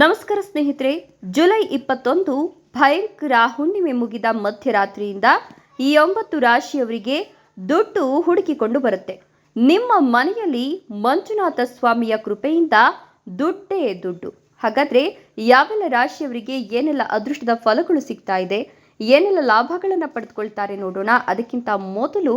ನಮಸ್ಕಾರ ಸ್ನೇಹಿತರೆ, ಜುಲೈ ಇಪ್ಪತ್ತೊಂದು ಭಯಂಕರ ಹುಣ್ಣಿಮೆ ಮುಗಿದ ಮಧ್ಯರಾತ್ರಿಯಿಂದ ಈ ಒಂಬತ್ತು ರಾಶಿಯವರಿಗೆ ದುಡ್ಡು ಹುಡುಕಿಕೊಂಡು ಬರುತ್ತೆ. ನಿಮ್ಮ ಮನೆಯಲ್ಲಿ ಮಂಜುನಾಥ ಸ್ವಾಮಿಯ ಕೃಪೆಯಿಂದ ದುಡ್ಡೇ ದುಡ್ಡು. ಹಾಗಾದ್ರೆ ಯಾವೆಲ್ಲ ರಾಶಿಯವರಿಗೆ ಏನೆಲ್ಲ ಅದೃಷ್ಟದ ಫಲಗಳು ಸಿಗ್ತಾ ಇದೆ, ಏನೆಲ್ಲ ಲಾಭಗಳನ್ನು ಪಡೆದುಕೊಳ್ತಾರೆ ನೋಡೋಣ. ಅದಕ್ಕಿಂತ ಮೊದಲು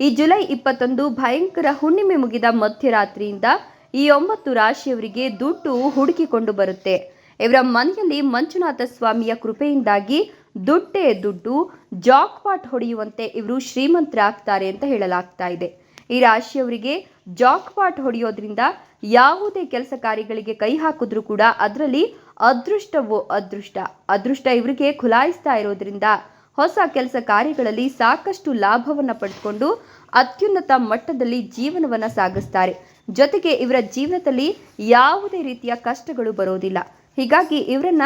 ಈ ಜುಲೈ ಇಪ್ಪತ್ತೊಂದು ಭಯಂಕರ ಹುಣ್ಣಿಮೆ ಮುಗಿದ ಮಧ್ಯರಾತ್ರಿಯಿಂದ ಈ ಒಂಬತ್ತು ರಾಶಿಯವರಿಗೆ ದುಡ್ಡು ಹುಡುಕಿಕೊಂಡು ಬರುತ್ತೆ. ಇವರ ಮನೆಯಲ್ಲಿ ಮಂಜುನಾಥ ಸ್ವಾಮಿಯ ಕೃಪೆಯಿಂದಾಗಿ ದುಡ್ಡೇ ದುಡ್ಡು ಜಾಕ್ಪಾಟ್ ಹೊಡೆಯುವಂತೆ ಇವರು ಶ್ರೀಮಂತರಾಗ್ತಾರೆ ಅಂತ ಹೇಳಲಾಗ್ತಾ ಇದೆ. ಈ ರಾಶಿಯವರಿಗೆ ಜಾಕ್ಪಾಟ್ ಹೊಡೆಯೋದ್ರಿಂದ ಯಾವುದೇ ಕೆಲಸ ಕಾರ್ಯಗಳಿಗೆ ಕೈ ಹಾಕಿದ್ರೂ ಕೂಡ ಅದರಲ್ಲಿ ಅದೃಷ್ಟವೋ ಅದೃಷ್ಟ ಅದೃಷ್ಟ ಇವರಿಗೆ ಖುಲಾಯಿಸ್ತಾ ಇರೋದ್ರಿಂದ ಹೊಸ ಕೆಲಸ ಕಾರ್ಯಗಳಲ್ಲಿ ಸಾಕಷ್ಟು ಲಾಭವನ್ನು ಪಡೆದುಕೊಂಡು ಅತ್ಯುನ್ನತ ಮಟ್ಟದಲ್ಲಿ ಜೀವನವನ್ನು ಸಾಗಿಸ್ತಾರೆ. ಜೊತೆಗೆ ಇವರ ಜೀವನದಲ್ಲಿ ಯಾವುದೇ ರೀತಿಯ ಕಷ್ಟಗಳು ಬರೋದಿಲ್ಲ. ಹೀಗಾಗಿ ಇವರನ್ನ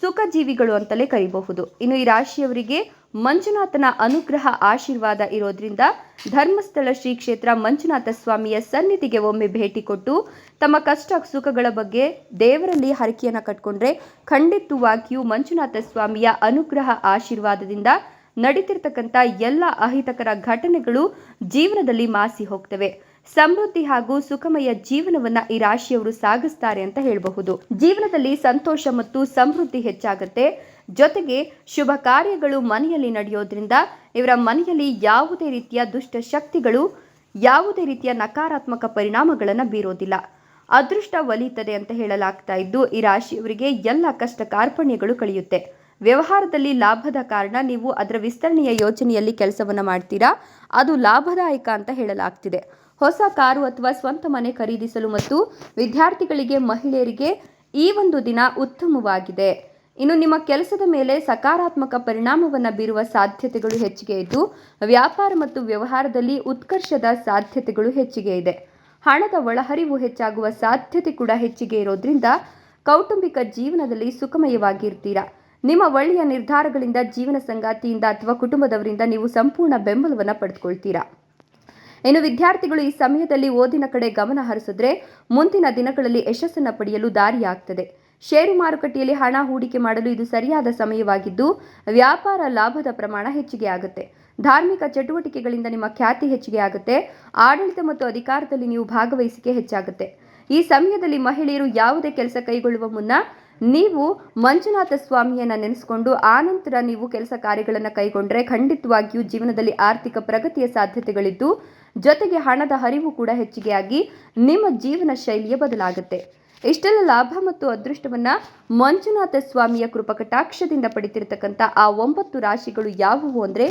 ಸುಖ ಜೀವಿಗಳು ಅಂತಲೇ ಕರಿಬಹುದು. ಇನ್ನು ಈ ರಾಶಿಯವರಿಗೆ ಮಂಜುನಾಥನ ಅನುಗ್ರಹ ಆಶೀರ್ವಾದ ಇರೋದ್ರಿಂದ ಧರ್ಮಸ್ಥಳ ಶ್ರೀ ಕ್ಷೇತ್ರ ಮಂಜುನಾಥ ಸ್ವಾಮಿಯ ಸನ್ನಿಧಿಗೆ ಒಮ್ಮೆ ಭೇಟಿ ಕೊಟ್ಟು ತಮ್ಮ ಕಷ್ಟ ಸುಖಗಳ ಬಗ್ಗೆ ದೇವರಲ್ಲಿ ಹರಕೆಯನ್ನು ಕಟ್ಕೊಂಡ್ರೆ ಖಂಡಿತವಾಗಿಯೂ ಮಂಜುನಾಥ ಸ್ವಾಮಿಯ ಅನುಗ್ರಹ ಆಶೀರ್ವಾದದಿಂದ ನಡೀತಿರ್ತಕ್ಕಂಥ ಎಲ್ಲ ಅಹಿತಕರ ಘಟನೆಗಳು ಜೀವನದಲ್ಲಿ ಮಾಸಿ ಹೋಗ್ತವೆ. ಸಮೃದ್ಧಿ ಹಾಗೂ ಸುಖಮಯ ಜೀವನವನ್ನ ಈ ರಾಶಿಯವರು ಸಾಗಿಸ್ತಾರೆ ಅಂತ ಹೇಳಬಹುದು. ಜೀವನದಲ್ಲಿ ಸಂತೋಷ ಮತ್ತು ಸಮೃದ್ಧಿ ಹೆಚ್ಚಾಗುತ್ತೆ. ಜೊತೆಗೆ ಶುಭ ಕಾರ್ಯಗಳು ಮನೆಯಲ್ಲಿ ನಡೆಯೋದ್ರಿಂದ ಇವರ ಮನೆಯಲ್ಲಿ ಯಾವುದೇ ರೀತಿಯ ದುಷ್ಟ ಶಕ್ತಿಗಳು, ಯಾವುದೇ ರೀತಿಯ ನಕಾರಾತ್ಮಕ ಪರಿಣಾಮಗಳನ್ನು ಬೀರೋದಿಲ್ಲ. ಅದೃಷ್ಟ ಒಲಿಯುತ್ತದೆ ಅಂತ ಹೇಳಲಾಗ್ತಾ ಇದ್ದು, ಈ ರಾಶಿಯವರಿಗೆ ಎಲ್ಲ ಕಷ್ಟ ಕಾರ್ಪಣ್ಯಗಳು ಕಳೆಯುತ್ತೆ. ವ್ಯವಹಾರದಲ್ಲಿ ಲಾಭದ ಕಾರಣ ನೀವು ಅದರ ವಿಸ್ತರಣೆಯ ಯೋಜನೆಯಲ್ಲಿ ಕೆಲಸವನ್ನು ಮಾಡ್ತೀರಾ? ಅದು ಲಾಭದಾಯಕ ಅಂತ ಹೇಳಲಾಗ್ತಿದೆ. ಹೊಸ ಕಾರು ಅಥವಾ ಸ್ವಂತ ಮನೆ ಖರೀದಿಸಲು ಮತ್ತು ವಿದ್ಯಾರ್ಥಿಗಳಿಗೆ, ಮಹಿಳೆಯರಿಗೆ ಈ ಒಂದು ದಿನ ಉತ್ತಮವಾಗಿದೆ. ಇನ್ನು ನಿಮ್ಮ ಕೆಲಸದ ಮೇಲೆ ಸಕಾರಾತ್ಮಕ ಪರಿಣಾಮವನ್ನು ಬೀರುವ ಸಾಧ್ಯತೆಗಳು ಹೆಚ್ಚಿಗೆ ಇದ್ದು, ವ್ಯಾಪಾರ ಮತ್ತು ವ್ಯವಹಾರದಲ್ಲಿ ಉತ್ಕರ್ಷದ ಸಾಧ್ಯತೆಗಳು ಹೆಚ್ಚಿಗೆ ಇದೆ. ಹಣದ ಒಳಹರಿವು ಹೆಚ್ಚಾಗುವ ಸಾಧ್ಯತೆ ಕೂಡ ಹೆಚ್ಚಿಗೆ ಇರೋದ್ರಿಂದ ಕೌಟುಂಬಿಕ ಜೀವನದಲ್ಲಿ ಸುಖಮಯವಾಗಿರ್ತೀರಾ? ನಿಮ್ಮ ಒಳ್ಳೆಯ ನಿರ್ಧಾರಗಳಿಂದ ಜೀವನ ಸಂಗಾತಿಯಿಂದ ಅಥವಾ ಕುಟುಂಬದವರಿಂದ ನೀವು ಸಂಪೂರ್ಣ ಬೆಂಬಲವನ್ನು ಪಡೆದುಕೊಳ್ತೀರಾ? ಇನ್ನು ವಿದ್ಯಾರ್ಥಿಗಳು ಈ ಸಮಯದಲ್ಲಿ ಓದಿನ ಕಡೆ ಗಮನ ಹರಿಸಿದ್ರೆ ಮುಂದಿನ ದಿನಗಳಲ್ಲಿ ಯಶಸ್ಸನ್ನು ಪಡೆಯಲು ದಾರಿಯಾಗ್ತದೆ. ಷೇರು ಮಾರುಕಟ್ಟೆಯಲ್ಲಿ ಹಣ ಹೂಡಿಕೆ ಮಾಡಲು ಇದು ಸರಿಯಾದ ಸಮಯವಾಗಿದ್ದು, ವ್ಯಾಪಾರ ಲಾಭದ ಪ್ರಮಾಣ ಹೆಚ್ಚಿಗೆ ಆಗುತ್ತೆ. ಧಾರ್ಮಿಕ ಚಟುವಟಿಕೆಗಳಿಂದ ನಿಮ್ಮ ಖ್ಯಾತಿ ಹೆಚ್ಚಿಗೆ ಆಗುತ್ತೆ. ಆಡಳಿತ ಮತ್ತು ಅಧಿಕಾರದಲ್ಲಿ ನೀವು ಭಾಗವಹಿಸಿಕೆ ಹೆಚ್ಚಾಗುತ್ತೆ. ಈ ಸಮಯದಲ್ಲಿ ಮಹಿಳೆಯರು ಯಾವುದೇ ಕೆಲಸ ಕೈಗೊಳ್ಳುವ ಮುನ್ನ ನೀವು ಮಂಜುನಾಥ ಸ್ವಾಮಿಯನ್ನ ನೆನೆಸ್ಕೊಂಡು ಆನಂತರ ನೀವು ಕೆಲಸ ಕಾರ್ಯಗಳನ್ನು ಕೈಗೊಂಡ್ರೆ ಖಂಡಿತವಾಗಿಯೂ ಜೀವನದಲ್ಲಿ ಆರ್ಥಿಕ ಪ್ರಗತಿಯ ಸಾಧ್ಯತೆಗಳಿದ್ದು ಜೊತೆಗೆ ಹಣದ ಹರಿವು ಕೂಡ ಹೆಚ್ಚಿಗೆಯಾಗಿ ನಿಮ್ಮ ಜೀವನ ಶೈಲಿಯ ಬದಲಾಗುತ್ತೆ. ಇಷ್ಟೆಲ್ಲ ಲಾಭ ಮತ್ತು ಅದೃಷ್ಟವನ್ನ ಮಂಜುನಾಥ ಸ್ವಾಮಿಯ ಕೃಪಕಟಾಕ್ಷದಿಂದ ಪಡಿತಿರ್ತಕ್ಕಂಥ ಆ ಒಂಬತ್ತು ರಾಶಿಗಳು ಯಾವುವು ಅಂದರೆ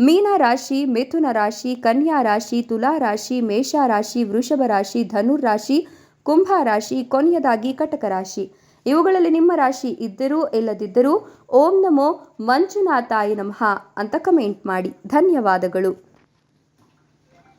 ಮೀನ ರಾಶಿ, ಮಿಥುನ ರಾಶಿ, ಕನ್ಯಾ ರಾಶಿ, ತುಲಾ ರಾಶಿ, ಮೇಷ ರಾಶಿ, ವೃಷಭ ರಾಶಿ, ಧನುರ್ ರಾಶಿ, ಕುಂಭ ರಾಶಿ, ಕೊನೆಯದಾಗಿ ಕಟಕ ರಾಶಿ. ಇವುಗಳಲ್ಲಿ ನಿಮ್ಮ ರಾಶಿ ಇದ್ದರೂ ಇಲ್ಲದಿದ್ದರೂ ಓಂ ನಮೋ ಮಂಜುನಾಥಾಯ ನಮಃ ಅಂತ ಕಮೆಂಟ್ ಮಾಡಿ. ಧನ್ಯವಾದಗಳು.